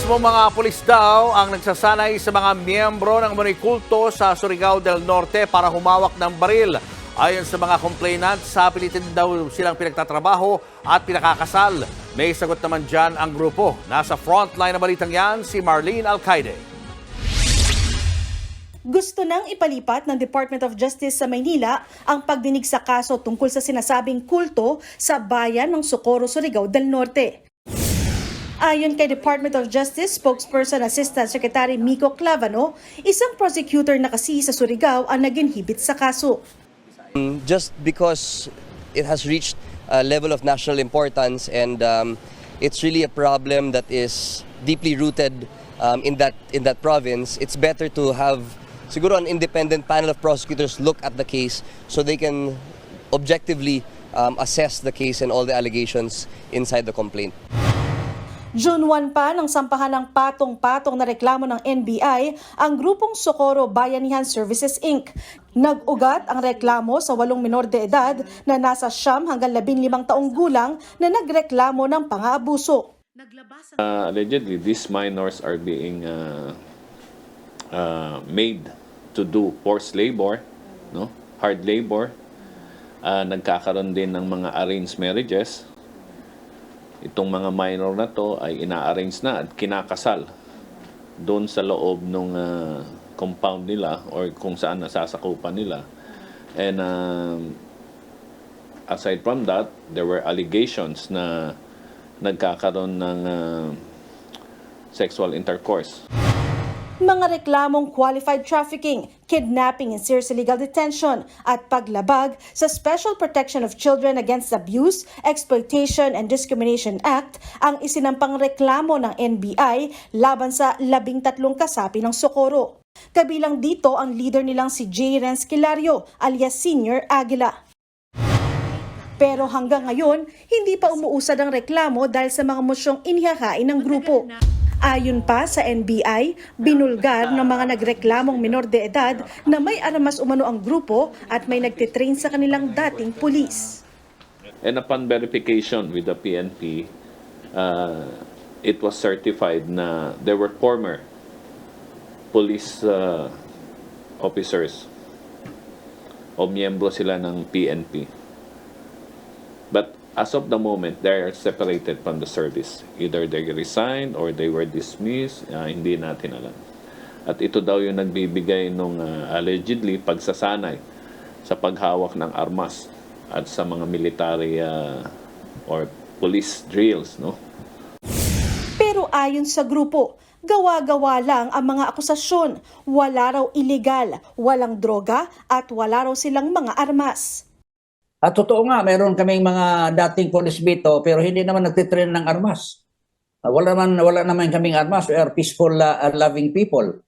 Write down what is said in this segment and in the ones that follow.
Mismo mga pulis daw ang nagsasanay sa mga miyembro ng Manikulto sa Surigao del Norte para humawak ng baril. Ayon sa mga complainant, sa pilitin daw silang pinagtatrabaho at pinakakasal. May sagot naman dyan ang grupo. Nasa frontline na balitang yan si Marlene Alcaide. Gusto nang ipalipat ng Department of Justice sa Maynila ang pagdinig sa kaso tungkol sa sinasabing kulto sa bayan ng Socorro, Surigao del Norte. Ayon kay Department of Justice spokesperson Assistant Secretary Miko Clavano, isang prosecutor na kasi sa Surigao ang naginhibit sa kaso. just because it has reached a level of national importance and um, it's really a problem that is deeply rooted um, in that in that province it's better to have siguro an independent panel of prosecutors look at the case so they can objectively um, assess the case and all the allegations inside the complaint June 1 pa nang sampahan ng patong-patong na reklamo ng NBI ang grupong Socorro Bayanihan Services Inc. Nag-ugat ang reklamo sa walong minor de edad na nasa siyam hanggang labing limang taong gulang na nagreklamo ng pang-aabuso. Uh, allegedly, these minors are being uh, uh, made to do forced labor, no? hard labor. Uh, nagkakaroon din ng mga arranged marriages. Itong mga minor na to ay ina-arrange na at kinakasal doon sa loob ng compound nila or kung saan nasasakupan nila. And um, aside from that, there were allegations na nagkakaroon ng uh, sexual intercourse. Mga reklamong qualified trafficking, kidnapping and serious illegal detention at paglabag sa Special Protection of Children Against Abuse, Exploitation and Discrimination Act ang isinampang reklamo ng NBI laban sa labing tatlong kasapi ng Socorro. Kabilang dito ang leader nilang si J. Renz Kilario alias Senior Aguila. Pero hanggang ngayon, hindi pa umuusad ang reklamo dahil sa mga mosyong inihahain ng grupo. Ayon pa sa NBI, binulgar ng mga nagreklamong minor de edad na may armas umano ang grupo at may nagtitrain sa kanilang dating pulis. And upon verification with the PNP, uh, it was certified na there were former police uh, officers o miyembro sila ng PNP. As of the moment, they are separated from the service. Either they resigned or they were dismissed, uh, hindi natin alam. At ito daw yung nagbibigay nung uh, allegedly pagsasanay sa paghawak ng armas at sa mga military uh, or police drills, no? Pero ayon sa grupo, gawa-gawa lang ang mga akusasyon. Wala raw illegal, walang droga at wala raw silang mga armas. At totoo nga, meron kaming mga dating police bito pero hindi naman nagtitrain ng armas. Ah, wala naman wala naman kaming armas. We are peaceful, uh, loving people.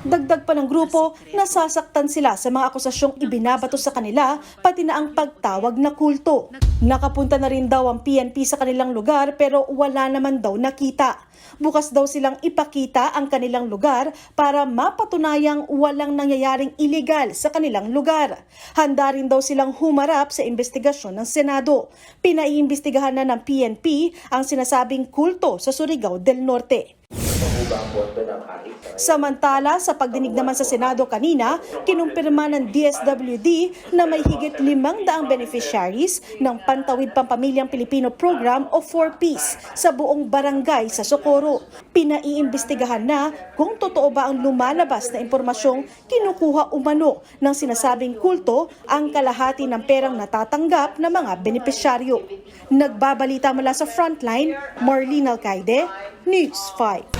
Dagdag pa ng grupo, nasasaktan sila sa mga akusasyong ibinabato sa kanila, pati na ang pagtawag na kulto. Nakapunta na rin daw ang PNP sa kanilang lugar pero wala naman daw nakita. Bukas daw silang ipakita ang kanilang lugar para mapatunayang walang nangyayaring iligal sa kanilang lugar. Handa rin daw silang humarap sa investigasyon ng Senado. Pinaiimbestigahan na ng PNP ang sinasabing kulto sa Surigao del Norte. Samantala, sa pagdinig naman sa Senado kanina, kinumpirma ng DSWD na may higit limang daang beneficiaries ng Pantawid Pampamilyang Pilipino Program o 4Ps sa buong barangay sa Socorro. Pinaiimbestigahan na kung totoo ba ang lumalabas na impormasyong kinukuha umano ng sinasabing kulto ang kalahati ng perang natatanggap ng mga benepisyaryo. Nagbabalita mula sa Frontline, Marlene Alcaide, News 5.